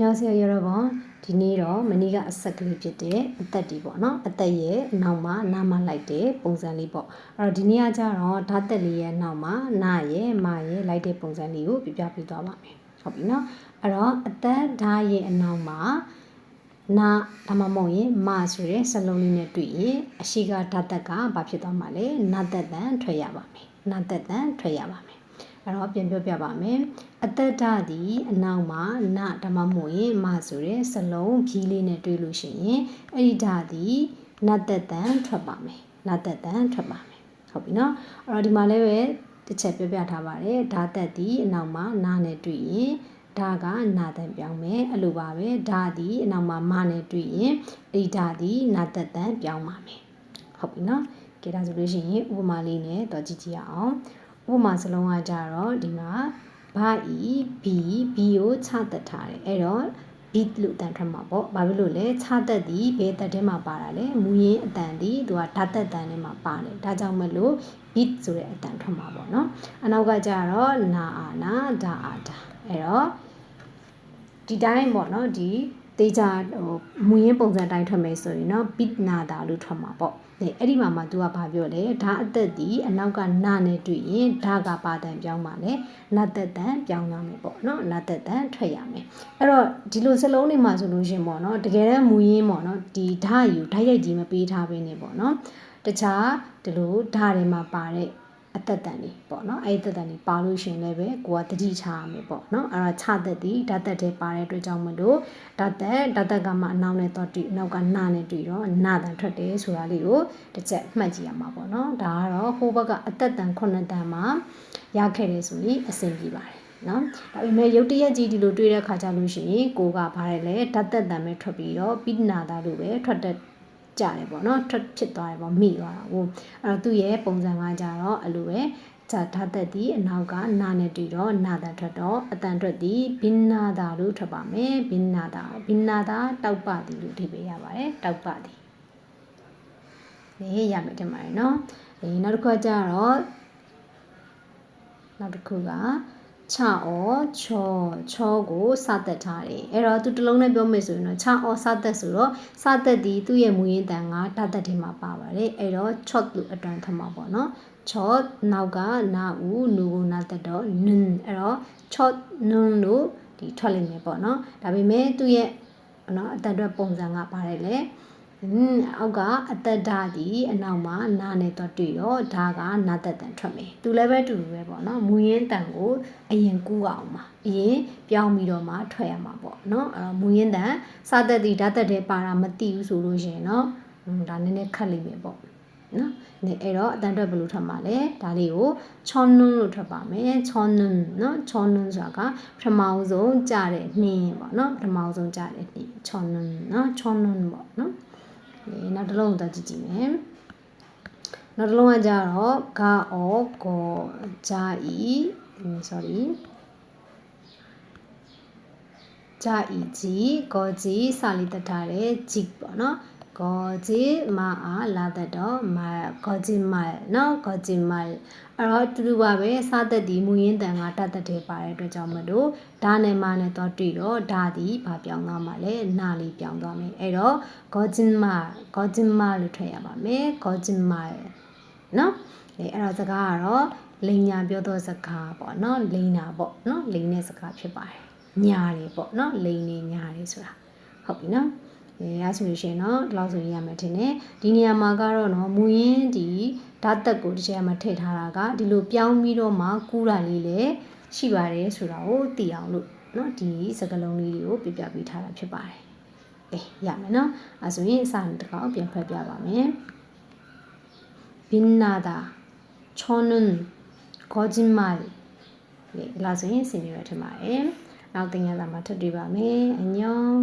ညောင်ဆရာရတော့ဒီနေ့တော့မနေ့ကအဆက်ကလေးဖြစ်တဲ့အသက်ဒီပေါ့နော်အသက်ရဲ့နောက်မှာနာမလိုက်တဲ့ပုံစံလေးပေါ့အဲ့တော့ဒီနေ့ကကြတော့ဓာတ်သက်လေးရဲ့နောက်မှာနာရဲ့မရဲ့လိုက်တဲ့ပုံစံလေးကိုပြပြပေးသွားပါမယ်ဟုတ်ပြီနော်အဲ့တော့အသက်ဓာတ်ရဲ့အနောက်မှာနာဒါမှမဟုတ်ရင်မဆိုတဲ့စလုံးလေးနဲ့တွေ့ရင်အရှိကဓာတ်သက်ကဘာဖြစ်သွားမှာလဲနာသက်တန်ထွက်ရပါမယ်နာသက်တန်ထွက်ရပါမယ် အဲ့တော့ပြန်ပြောပြပါမယ်အသက်ဓာတ်ဒီအနောက်မှာနဓမ္မမို့ရင်မဆိုတဲ့စလုံးဖြီးလေးနဲ့တွေ့လို့ရှိရင်အဲ့ဒီဓာတ်ဒီနတ်သက်တန်ထွက်ပါမယ်နတ်သက်တန်ထွက်ပါမယ်ဟုတ်ပြီနော်အဲ့တော့ဒီမှာလည်းပဲတစ်ချက်ပြောပြထားပါတယ်ဓာတ်သက်ဒီအနောက်မှာနာနဲ့တွေ့ရင်ဓာကနာတန်ပြောင်းမယ်အဲ့လိုပါပဲဓာဒီအနောက်မှာမနဲ့တွေ့ရင်အဲ့ဒီဓာဒီနာသက်တန်ပြောင်းပါမယ်ဟုတ်ပြီနော်ကဲဒါဆိုလို့ရှိရင်ဥပမာလေးနဲ့တော့ကြည့်ကြည့်အောင် ဥပမာစလုံးကကြတော့ဒီမှာဘာဤ b b ကိုခြားတက်ထားတယ်အဲ့တော့ beat လို့တန်ထွက်မှာပေါ့ဘာဖြစ်လို့လဲခြားတက်သည်ဘယ်တက်ထဲမှာပါတာလဲမူရင်းအတန်သည်သူကဓာတ်တက်တန်ထဲမှာပါတယ်ဒါကြောင့်မလို့ beat ဆိုတဲ့အတန်ထွက်မှာပေါ့နော်အနောက်ကကြတော့နာအာနာဒါအာဒါအဲ့တော့ဒီတိုင်းပေါ့နော်ဒီ တေးကြဟိုမူရင်းပုံစံတိုင်းထွက်မယ်ဆိုရင်တော့ beat nada လို့ထွက်မှာပေါ့အဲအဲ့ဒီမှာမှ तू ကဘာပြောလဲဓာအသက်ဒီအနောက်ကနာနဲ့တွေ့ရင်ဓာကပါတန်ပြောင်းပါလေနာသက်တန်ပြောင်းရမယ်ပေါ့နော်နာသက်တန်ထွက်ရမယ်အဲ့တော့ဒီလိုစလုံးတွေမှာဆိုလို့ရှင်ပေါ့နော်တကယ်တမ်းမူရင်းပေါ့နော်ဒီဓာယူဓာရိုက်ကြီးမပေးထားဘဲနဲ့ပေါ့နော်တခြားဒီလိုဓာတွေမှာပါတဲ့ အသက်တန်တွေပေါ့နော်အဲ့ဒီသက်တန်တွေပါလို့ရှင်လည်းပဲကိုကတတိချရမယ်ပေါ့နော်အဲ့တော့ခြသက်ဒီဓာတ်သက်တွေပါတဲ့အတွက်ကြောင့်မလို့ဓာတ်သက်ဓာတ်သက်ကမှအနောက်နဲ့တော့တွေ့အနောက်ကနာနဲ့တွေ့တော့နာတန်ထွက်တယ်ဆိုတာလေးကိုတစ်ချက်မှတ်ကြည့်ရမှာပေါ့နော်ဒါကတော့ဟိုဘက်ကအသက်တန်9တန်မှာရခဲ့တယ်ဆိုရင်အဆင်ပြေပါတယ်နော်ဒါပေမဲ့ရုတ်တရက်ကြီးဒီလိုတွေ့တဲ့ခါကြလို့ရှိရင်ကိုကဘာလဲလဲဓာတ်သက်တန်ပဲထွက်ပြီးတော့ပိနာတာလို့ပဲထွက်တဲ့ ကြတယ်ပေါ့နော်ထွက်ဖြစ်သွားတယ်ပေါ့မိသွားတာကိုအဲ့တော့သူ့ရဲ့ပုံစံကကြတော့အဲ့လိုပဲဇာဓာတ်သက်ဒီအနောက်ကနာနဲ့တွေ့တော့နာတာထွက်တော့အတန်ထွက်ဒီဘိနာတာလို့ထွက်ပါမယ်ဘိနာတာဘိနာတာတောက်ပတိလို့ဒီပေးရပါတယ်တောက်ပတိနေရမယ်တင်ပါတယ်နော်အဲနောက်တစ်ခါကျတော့နောက်တစ်ခုက ချအောချောချောကိုစသက်ထားတယ်အဲ့တော့သူတလုံးနဲ့ပြောမယ်ဆိုရင်တော့ချအောစသက်ဆိုတော့စသက်ဒီသူ့ရဲ့မူရင်းတန်ကဓာတ်သက်ထဲမှာပါပါတယ်အဲ့တော့ chot လို့အတန်ထမှာပေါ့နော် chot နောက်ကနာဦးနူကိုနာသက်တော့ nun အဲ့တော့ chot nun လို့ဒီထွက်လိမ့်မယ်ပေါ့နော်ဒါပေမဲ့သူ့ရဲ့နော်အတန်အတွက်ပုံစံကပါတယ်လေอืม အောက်ကအသက်ဓာတ်ဒီအနောက်မှာနာနဲ့တော့တွေ့တော့ဓာကနာသက်တန်ထွက်မယ်သူလည်းပဲတူတူပဲပေါ့နော်မူရင်းတန်ကိုအရင်ကူးအောင်ပါအရင်ပြောင်းပြီးတော့မှထွက်ရမှာပေါ့နော်အဲ့တော့မူရင်းတန်စသက်ဒီဓာတ်သက်တဲ့ပါတာမသိဘူးဆိုလို့ရှိရင်တော့ဒါနည်းနည်းခက်လိမ့်မယ်ပေါ့နော်နေအဲ့တော့အတန်အတွက်ဘယ်လိုထွက်မှာလဲဒါလေးကိုချွန်နွန်းလို့ထွက်ပါမယ်ချွန်နွန်းနော်ချွန်နွန်းဆိုတာကပထမဆုံးကြားတဲ့နှင်းပေါ့နော်ပထမဆုံးကြားတဲ့နှင်းချွန်နွန်းနော်ချွန်နွန်းပေါ့နော်ဒီ နောက်တစ်လုံးကိုကြည့်ကြည့်မယ်နောက်တစ်လုံးကကြတော့ဂါအောကောဂျာဤ sorry ဂျာဤကြီးကောကြီးစာလီတထားတဲ့ဂျစ်ပေါ့နော် ကောကြီးမာအားလာတတ်တော့မာကောကြီးမာနော်ကောကြီးမာအဲ့တော့တူတူပါပဲစားသက်ဒီမူရင်းတန်ကတတ်တဲ့ထဲပါတဲ့အတွက်ကြောင့်မလို့ဒါနဲ့မာနဲ့တော့တွေ့တော့ဒါဒီဘာပြောင်းသွားမှာလဲနာလေးပြောင်းသွားမယ်အဲ့တော့ကောကြီးမာကောကြီးမာလို့ထည့်ရပါမယ်ကောကြီးမာနော်အဲအဲ့တော့စကားကတော့လိန်ညာပြောသောစကားပေါ့နော်လိန်နာပေါ့နော်လိန်တဲ့စကားဖြစ်ပါတယ်ညာတယ်ပေါ့နော်လိန်နေညာတယ်ဆိုတာဟုတ်ပြီနော်အဲ ရဆိုလို့ရှိရင်တော့ဒီလောက်ဆိုရရမယ်ထင်တယ်ဒီနေရာမှာကတော့နော်မူရင်းဒီဓာတ်သက်ကိုတစ်ချက်မှထည့်ထားတာကဒီလိုပြောင်းပြီးတော့မှကူးတာလေးလည်းရှိပါတယ်ဆိုတာကိုသိအောင်လို့နော်ဒီစကလုံးလေးတွေကိုပြပြပေးထားတာဖြစ်ပါတယ်။အေးရမယ်နော်။အဲဆိုရင်အစတစ်ကောင်ပြန်ဖတ်ပြပါမယ်။ဘင်နာတာချွန်နွန်ကောဂျင်မာလီလေလာဆိုရင်ဆင်ပြရထင်ပါတယ်။နောက်တင်ရတာမှာထပ်တွေ့ပါမယ်။အညောင်း